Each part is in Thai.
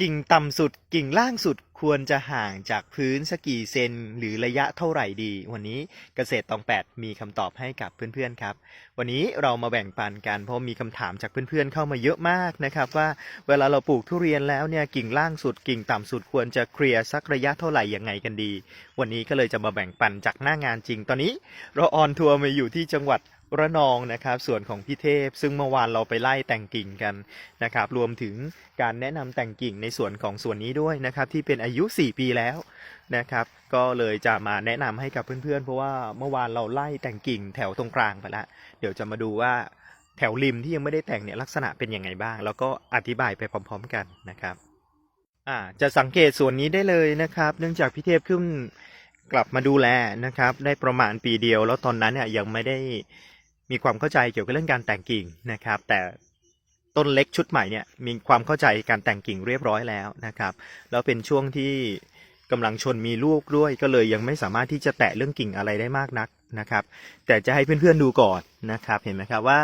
กิ่งต่ำสุดกิ่งล่างสุดควรจะห่างจากพื้นสักกี่เซนหรือระยะเท่าไหร่ดี วันนี้เกษตรตองแปดมีคำตอบให้กับเพื่อนๆครับ วันนี้เรามาแบ่งปันกันเพราะมีคำถามจากเพื่อนๆเข้ามาเยอะมากนะครับ ว่าเวลาเราปลูกทุเรียนแล้วเนี่ยกิ่งล่างสุดกิ่งต่ำสุดควรจะเคลียร์สักระยะเท่าไหร่ยังไงกันดี วันนี้ก็เลยจะมาแบ่งปันจากหน้างานจริง ตอนนี้เราออนทัวร์มาอยู่ที่จังหวัด ระนองนะครับ ส่วนของพี่เทพ ซึ่งเมื่อวานเราไปไล่แต่งกิ่งกันนะครับ รวมถึงการแนะนำแต่งกิ่งในส่วนของส่วนนี้ด้วยนะครับ ที่เป็นอายุ 4 ปีแล้วนะครับ ก็เลยจะมาแนะนำให้กับเพื่อนๆ เพราะว่าเมื่อวานเราไล่แต่งกิ่งแถวตรงกลางไปแล้วเดี๋ยวจะมาดูว่าแถวริมที่ยังไม่ได้แต่งเนี่ยลักษณะเป็นยังไงบ้าง แล้วก็อธิบายไปพร้อม ๆ กันนะครับอ่าจะสังเกตส่วนนี้ได้เลยนะครับ เนื่องจากพี่เทพขึ้นกลับมาดูแลนะครับ ได้ประมาณปีเดียว แล้วตอนนั้นเนี่ยยังไม่ได้ มีความเข้าใจเกี่ยวกับเรื่องการแต่งกิ่งนะครับ แต่ต้นเล็กชุดใหม่เนี่ยมีความเข้าใจการแต่งกิ่งเรียบร้อยแล้วนะครับแล้วเป็นช่วงที่กำลังชนมีลูกด้วยก็เลยยังไม่สามารถที่จะแตะเรื่องกิ่งอะไรได้มากนักนะครับ แต่จะให้เพื่อนๆดูก่อนนะครับ เห็นไหมครับว่า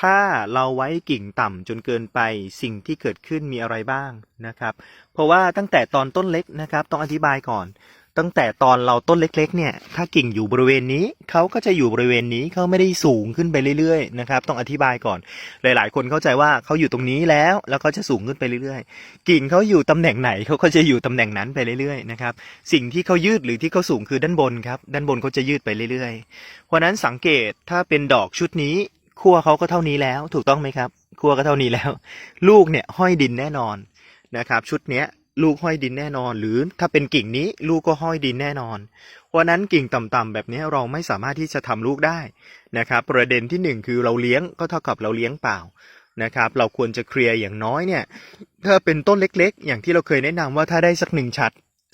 ถ้าเราไว้กิ่งต่ำจนเกินไปสิ่งที่เกิดขึ้นมีอะไรบ้างนะครับ เพราะว่าตั้งแต่ตอนต้นเล็กนะครับ ต้องอธิบายก่อน ตั้งแต่ตอนเราต้นเล็กๆ เนี่ย ถ้ากิ่งอยู่บริเวณนี้เขาก็จะอยู่บริเวณนี้เขาไม่ได้สูงขึ้นไปเรื่อยๆนะครับ ต้องอธิบายก่อน หลายๆ คนเข้าใจว่าเขาอยู่ตรงนี้แล้ว แล้วก็จะสูงขึ้นไปเรื่อยๆ กิ่งเขาอยู่ตำแหน่งไหนเขาก็จะอยู่ตำแหน่งนั้นไปเรื่อยๆนะครับ สิ่งที่เขายืดหรือที่เขาสูงคือด้านบนครับ ด้านบนเขาจะยืดไปเรื่อยๆ เพราะฉะนั้นสังเกตถ้าเป็นดอกชุดนี้ขั้วเขาก็เท่านี้แล้ว ถูกต้องไหมครับขั้วก็เท่านี้แล้ว ลูกเนี่ยห้อยดินแน่นอนนะครับ ชุดเนี้ย ลูกห้อยดินแน่นอน หรือถ้าเป็นกิ่งนี้ลูกก็ห้อยดินแน่นอน เพราะนั้นกิ่งต่ำๆแบบนี้เราไม่สามารถที่จะทำลูกได้นะครับ ประเด็นที่หนึ่งคือเราเลี้ยงก็เท่ากับเราเลี้ยงเปล่านะครับ เราควรจะเคลียร์อย่างน้อยเนี่ยถ้าเป็นต้นเล็กๆ อย่างที่เราเคยแนะนำว่าถ้าได้สักหนึ่งฉัด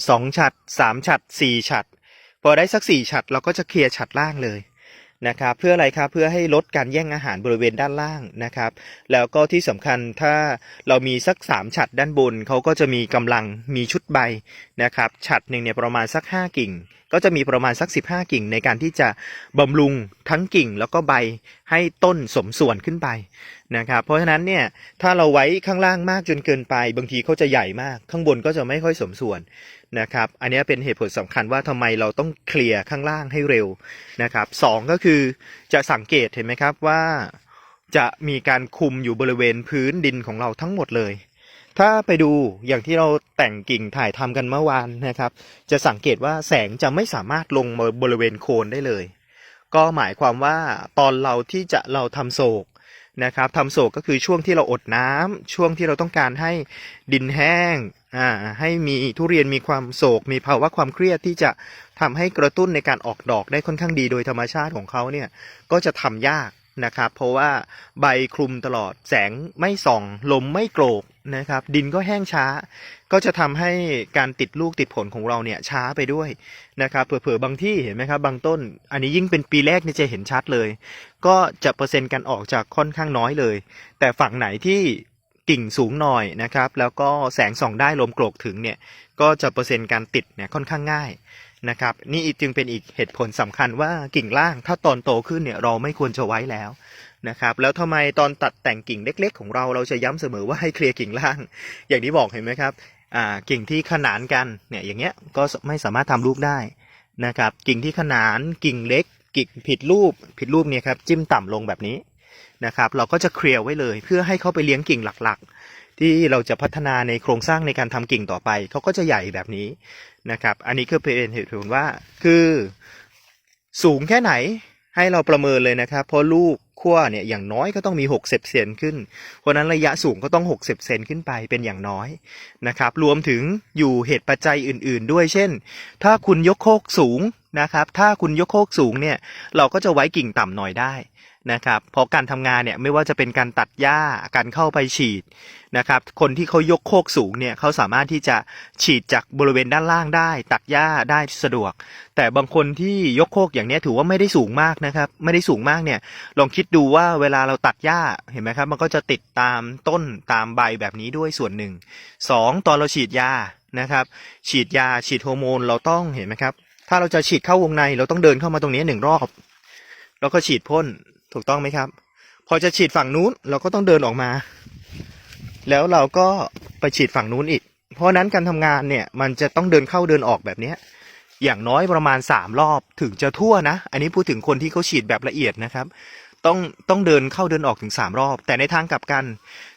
สองฉัดสามฉัดสี่ฉัดพอได้สักสี่ฉัดเราก็จะเคลียร์ฉัดล่างเลย นะครับเพื่ออะไรครับเพื่อให้ลดการแย่งอาหารบริเวณด้านล่างนะครับ แล้วก็ที่สำคัญถ้าเรามีสักสามฉัดด้านบนเขาก็จะมีกำลังมีชุดใบนะครับฉัดหนึ่งเนี่ยประมาณสักห้ากิ่ง ก็จะมีประมาณสัก 15 กิ่งในการที่จะบำรุงทั้งกิ่งแล้วก็ใบให้ต้นสมส่วนขึ้นไปนะครับ เพราะฉะนั้นเนี่ยถ้าเราไว้ข้างล่างมากจนเกินไป บางทีเขาจะใหญ่มาก ข้างบนก็จะไม่ค่อยสมส่วนนะครับ อันนี้เป็นเหตุผลสำคัญว่าทำไมเราต้องเคลียร์ข้างล่างให้เร็วนะครับสองก็คือจะสังเกตเห็นไหมครับว่าจะมีการคุมอยู่บริเวณพื้นดินของเราทั้งหมดเลย ถ้าไปดูอย่างที่เราแต่งกิ่งถ่ายทำกันเมื่อวานนะครับ จะสังเกตว่าแสงจะไม่สามารถลงมาบริเวณโคนได้เลย ก็หมายความว่าตอนเราที่จะเราทำโศกนะครับทำโศกก็คือช่วงที่เราอดน้ำช่วงที่เราต้องการให้ดินแห้งอ่าให้มีทุเรียนมีความโศก มีภาวะความเครียดที่จะทำให้กระตุ้นในการออกดอกได้ค่อนข้างดีโดยธรรมชาติของเขาเนี่ยก็จะทำยาก นะครับ เพราะว่าใบคลุมตลอดแสงไม่ส่อง ลมไม่โกรกนะครับ ดินก็แห้งช้า ก็จะทำให้การติดลูกติดผลของเราเนี่ยช้าไปด้วยนะครับเผื่อๆบางที่เห็นไหมครับบางต้น อันนี้ยิ่งเป็นปีแรกนี่จะเห็นชัดเลย ก็จะเปอร์เซ็นต์การออกจากค่อนข้างน้อยเลย แต่ฝั่งไหนที่กิ่งสูงหน่อยนะครับ แล้วก็แสงส่องได้ลมโกรกถึงเนี่ยก็จะเปอร์เซ็นต์การติดเนี่ยค่อนข้างง่าย นะครับ นี่จึงเป็นอีกเหตุผลสำคัญว่ากิ่งล่างถ้าตอนโตขึ้นเนี่ยเราไม่ควรจะไว้แล้วนะครับ แล้วทำไมตอนตัดแต่งกิ่งเล็ก ๆ ของเราเราจะย้ำเสมอว่าให้เคลียร์กิ่งล่าง อย่างที่บอกเห็นไหมครับกิ่งที่ขนานกันเนี่ยอย่างเงี้ยก็ไม่สามารถทำลูกได้นะครับ กิ่งที่ขนานกิ่งเล็ก กิ่งผิดรูปผิดรูปเนี่ยครับจิ้มต่ำลงแบบนี้นะครับ เราก็จะเคลียร์ไว้เลยเพื่อให้เขาไปเลี้ยงกิ่งหลักๆ ที่เราจะพัฒนาในโครงสร้างในการทำกิ่งต่อไปเขาก็จะใหญ่แบบนี้นะครับ อันนี้คือเป็นเหตุผลว่าคือสูงแค่ไหนให้เราประเมินเลยนะครับ เพราะลูกขั้วเนี่ยอย่างน้อยก็ต้องมี 60 เซนขึ้น เพราะฉะนั้นระยะสูงก็ต้อง 60 เซนขึ้นไปเป็นอย่างน้อยนะครับ รวมถึงอยู่เหตุปัจจัยอื่น ๆ ด้วย เช่น ถ้าคุณยกโคกสูงนะครับ ถ้าคุณยกโคกสูงเนี่ยเราก็จะไว้กิ่งต่ำหน่อยได้ นะครับเพราะการทำงานเนี่ยไม่ว่าจะเป็นการตัดหญ้าการเข้าไปฉีดนะครับคนที่เขายกโคกสูงเนี่ยเขาสามารถที่จะฉีดจากบริเวณด้านล่างได้ ตัดหญ้าได้สะดวก แต่บางคนที่ยกโคกอย่างนี้ถือว่าไม่ได้สูงมากนะครับไม่ได้สูงมากเนี่ยลองคิดดูว่าเวลาเราตัดหญ้าเห็นไหมครับมันก็จะติดตามต้นตามใบแบบนี้ด้วยส่วนหนึ่งสองตอนเราฉีดยานะครับฉีดยาฉีดฮอร์โมนเราต้องเห็นไหมครับถ้าเราจะฉีดเข้าวงในเราต้องเดินเข้ามาตรงนี้หนึ่งรอบ แล้วก็ฉีดพ่น ถูกต้องไหมครับ พอจะฉีดฝั่งนู้นเราก็ต้องเดินออกมา แล้วเราก็ไปฉีดฝั่งนู้นอีก เพราะนั้นการทำงานเนี่ยมันจะต้องเดินเข้าเดินออกแบบเนี้ยอย่างน้อยประมาณสามรอบถึงจะทั่วนะ อันนี้พูดถึงคนที่เขาฉีดแบบละเอียดนะครับ ต้องต้องเดินเข้าเดินออกถึงสามรอบ แต่ในทางกลับกัน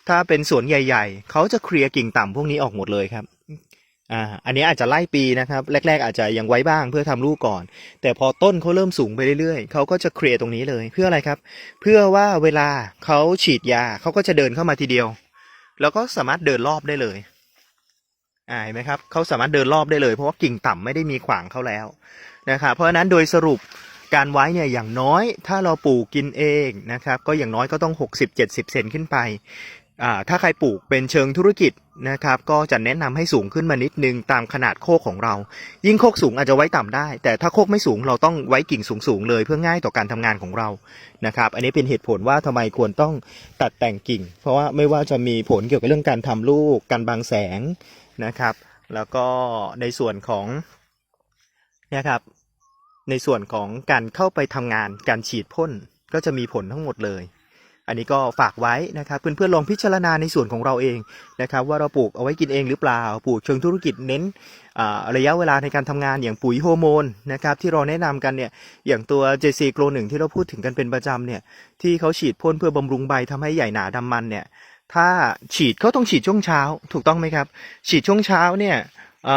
ถ้าเป็นสวนใหญ่ ๆ เขาจะเคลียร์กิ่งต่ำพวกนี้ออกหมดเลยครับ อ่าอันนี้อาจจะไล่ปีนะครับแรก ๆ อาจจะยังไว้บ้างเพื่อทำลูกก่อน แต่พอต้นเขาเริ่มสูงไปเรื่อยๆเขาก็จะเคลียร์ตรงนี้เลยเพื่ออะไรครับ เพื่อว่าเวลาเขาฉีดยาเขาก็จะเดินเข้ามาทีเดียว แล้วก็สามารถเดินรอบได้เลยอ่าเห็นไหมครับเขาสามารถเดินรอบได้เลย เพราะว่ากิ่งต่ำไม่ได้มีขวางเขาแล้วนะครับเพราะฉะนั้นโดยสรุปการไว้เนี่ยอย่างน้อยถ้าเราปลูกกินเองนะครับก็อย่างน้อยก็ต้อง 60-70 เซนขึ้นไป ถ้าใครปลูกเป็นเชิงธุรกิจนะครับ ก็จะแนะนำให้สูงขึ้นมานิดนึงตามขนาดโคกของเรา ยิ่งโคกสูงอาจจะไว้ต่ำได้ แต่ถ้าโคกไม่สูงเราต้องไว้กิ่งสูงๆเลยเพื่อง่ายต่อการทำงานของเรานะครับ อันนี้เป็นเหตุผลว่าทำไมควรต้องตัดแต่งกิ่ง เพราะว่าไม่ว่าจะมีผลเกี่ยวกับเรื่องการทำลูกการบังแสงนะครับ แล้วก็ในส่วนของเนี่ยครับในส่วนของการเข้าไปทำงานการฉีดพ่นก็จะมีผลทั้งหมดเลย อันนี้ก็ฝากไว้นะครับเพื่อนๆลองพิจารณาในส่วนของเราเองนะครับว่าเราปลูกเอาไว้กินเองหรือเปล่า ปลูกเชิงธุรกิจเน้นระยะเวลาในการทำงานอย่างปุ๋ยฮอร์โมนนะครับที่เราแนะนำกันเนี่ยอย่างตัว JC Grow 1ที่เราพูดถึงกันเป็นประจำเนี่ยที่เขาฉีดพ่นเพื่อบำรุงใบทำให้ใหญ่หนาดำมันเนี่ยถ้าฉีดเขาต้องฉีดช่วงเช้าถูกต้องไหมครับ ฉีดช่วงเช้าเนี่ยเ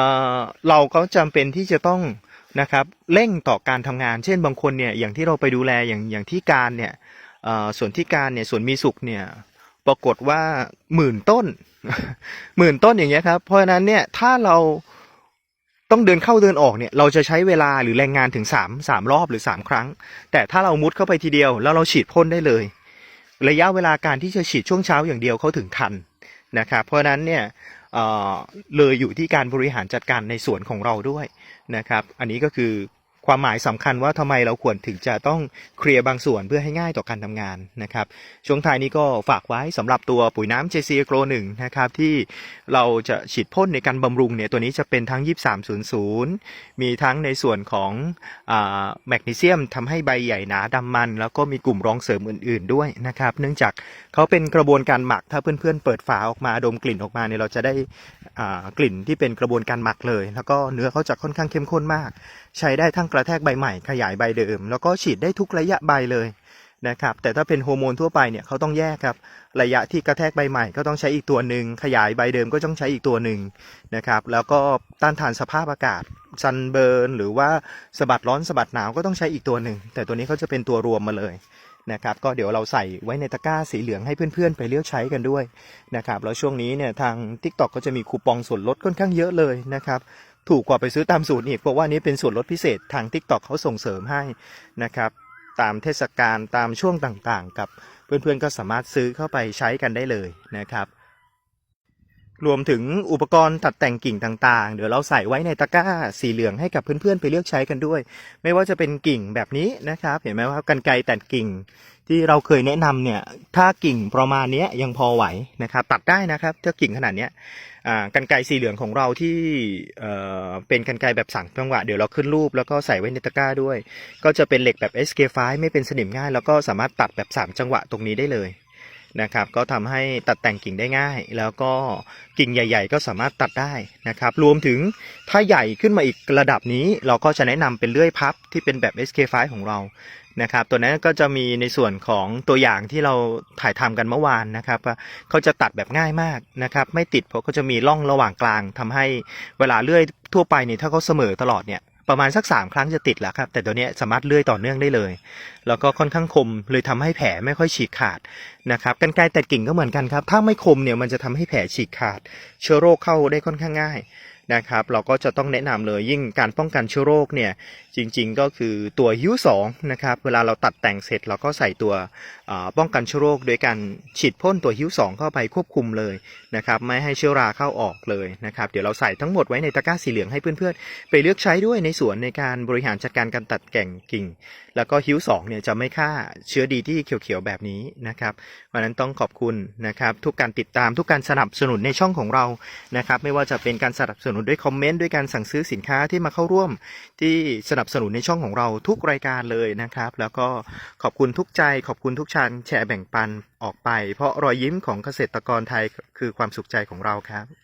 เราก็จำเป็นที่จะต้องนะครับเร่งต่อการทำงาน เช่นบางคนเนี่ยอย่างที่เราไปดูแลอย่างอย่างที่การเนี่ย ส่วนที่การเนี่ยส่วนมีสุขเนี่ยปรากฏว่าหมื่นต้นหมื่นต้นอย่างเงี้ยครับ เพราะฉะนั้นเนี่ยถ้าเราต้องเดินเข้าเดินออกเนี่ยเราจะใช้เวลาหรือแรงงานถึงสามสามรอบหรือสามครั้ง แต่ถ้าเรามุดเข้าไปทีเดียว แล้วเราฉีดพ่นได้เลย ระยะเวลาการที่จะฉีดช่วงเช้าอย่างเดียวเขาถึงทันนะครับเพราะฉะนั้นเนี่ยเออเลยอยู่ที่การบริหารจัดการในส่วนของเราด้วยนะครับ อันนี้ก็คือ ความหมายสำคัญว่าทำไมเราควรถึงจะต้องเคลียร์บางส่วนเพื่อให้ง่ายต่อการทำงานนะครับช่วงท้ายนี้ก็ฝากไว้สำหรับตัวปุ๋ยน้ำ JC Agro 1นะครับที่เราจะฉีดพ่นในการบำรุงเนี่ยตัวนี้จะเป็นทั้ง 2300 มีทั้งในส่วนของอแมกนีเซียมทำให้ใบใหญ่หนาดำมัน แล้วก็มีกลุ่มรองเสริมอื่น ๆด้วยนะครับ เนื่องจากเขาเป็นกระบวนการหมักถ้าเพื่อนๆเปิดฝาออกมาดมกลิ่นออกมาเนี่ยเราจะได้กลิ่นที่เป็นกระบวนการหมักเลย แล้วก็เนื้อเขาจะค่อนข้างเข้มข้นมาก ใช้ได้ทั้งกระแทกใบใหม่ขยายใบเดิม แล้วก็ฉีดได้ทุกระยะใบเลยนะครับแต่ถ้าเป็นโฮอร์โมนทั่วไปเนี่ยเขาต้องแยกครับ ระยะที่กระแทกใบใหม่ก็ต้องใช้อีกตัวหนึ่งขยายใบเดิมก็ต้องใช้อีกตัวหนึ่งนะครับแล้วก็ต้านทานสภาพอากาศซันเบิร์นหรือว่าสะบัดร้อนสะบัดหนาวก็ต้องใช้อีกตัวหนึ่งแต่ตัวนี้เขาจะเป็นตัวรวมมาเลยนะครับก็เดี๋ยวเราใส่ไว้ในตะกร้าสีเหลืองให้เพื่อนๆ ไปเลือกใช้กันด้วยนะครับแล้วช่วงนี้เนี่ยทาง TikTok ก็จะมีคูปองส่วนลดค่อนข้างเยอะเลยนะครับ ถูกกว่าไปซื้อตามศูนย์อีกเพราะว่านี้เป็นส่วนลดพิเศษทาง t ิ k t o k เขาส่งเสริมให้นะครับ ตามเทศกาลตามช่วงต่างๆ กับเพื่อนๆก็สามารถซื้อเข้าไปใช้กันได้เลยนะครับ รวมถึงอุปกรณ์ตัดแต่งกิ่งต่างๆ เดี๋ยวเราใส่ไว้ในตะกร้าสีเหลืองให้กับเพื่อนๆ ไปเลือกใช้กันด้วย ไม่ว่าจะเป็นกิ่งแบบนี้นะครับ เห็นไหมว่ากันไกตัดกิ่งที่เราเคยแนะนำเนี่ย ถ้ากิ่งประมาณนี้ยังพอไหวนะครับ ตัดได้นะครับถ้ากิ่งขนาดนี้อ่ากันไกสีเหลืองของเราที่เอ่อเป็นกันไกแบบสั่งจังหวะ เดี๋ยวเราขึ้นรูปแล้วก็ใส่ไว้ในตะกร้าด้วย ก็จะเป็นเหล็กแบบ SK5 ไม่เป็นสนิมง่าย แล้วก็สามารถตัดแบบ 3 จังหวะตรงนี้ได้เลย นะครับก็ทำให้ตัดแต่งกิ่งได้ง่าย แล้วก็กิ่งใหญ่ ๆ ก็สามารถตัดได้นะครับรวมถึงถ้าใหญ่ขึ้นมาอีกระดับนี้ เราก็จะแนะนำเป็นเลื่อยพับที่เป็นแบบ SK5 ของเรานะครับตัวนั้นก็จะมีในส่วนของตัวอย่างที่เราถ่ายทำกันเมื่อวานนะครับเขาจะตัดแบบง่ายมากนะครับไม่ติดเพราะเขาจะมีร่องระหว่างกลางทำให้เวลาเลื่อยทั่วไปเนี่ยถ้าเขาเสมอตลอดเนี่ย ประมาณสัก 3 ครั้งจะติดแล้วครับ แต่ตัวนี้สามารถเลื่อยต่อเนื่องได้เลย แล้วก็ค่อนข้างคมเลยทำให้แผลไม่ค่อยฉีกขาดนะครับกันไกตัดกิ่งก็เหมือนกันครับ ถ้าไม่คมเนี่ยมันจะทำให้แผลฉีกขาด เชื้อโรคเข้าได้ค่อนข้างง่าย นะครับ เราก็จะต้องแนะนำเลยยิ่งการป้องกันเชื้อโรคเนี่ยจริงๆก็คือตัวฮิ้วสองนะครับเวลาเราตัดแต่งเสร็จเราก็ใส่ตัวป้องกันเชื้อโรคโดยการฉีดพ่นตัวฮิ้วสองเข้าไปควบคุมเลยนะครับไม่ให้เชื้อราเข้าออกเลยนะครับเดี๋ยวเราใส่ทั้งหมดไว้ในตะกร้าสีเหลืองให้เพื่อนๆ ไปเลือกใช้ด้วยในสวนในการบริหารจัดการการตัดแก่งกิ่ง แล้วก็ฮิ้วสองเนี่ยจะไม่ฆ่าเชื้อดีที่เขียวๆแบบนี้นะครับเพราะฉะนั้นต้องขอบคุณนะครับทุกการติดตามทุกการสนับสนุนในช่องของเรานะครับไม่ว่าจะเป็นการสนับสนุนด้วยคอมเมนต์ด้วยการสั่งซื้อสินค้าที่มาเข้าร่วมที่สนับสนุนในช่องของเราทุกรายการเลยนะครับ แล้วก็ขอบคุณทุกใจ ขอบคุณทุกชานแชร์แบ่งปันออกไป เพราะรอยยิ้มของเกษตรกรไทยคือความสุขใจของเราครับ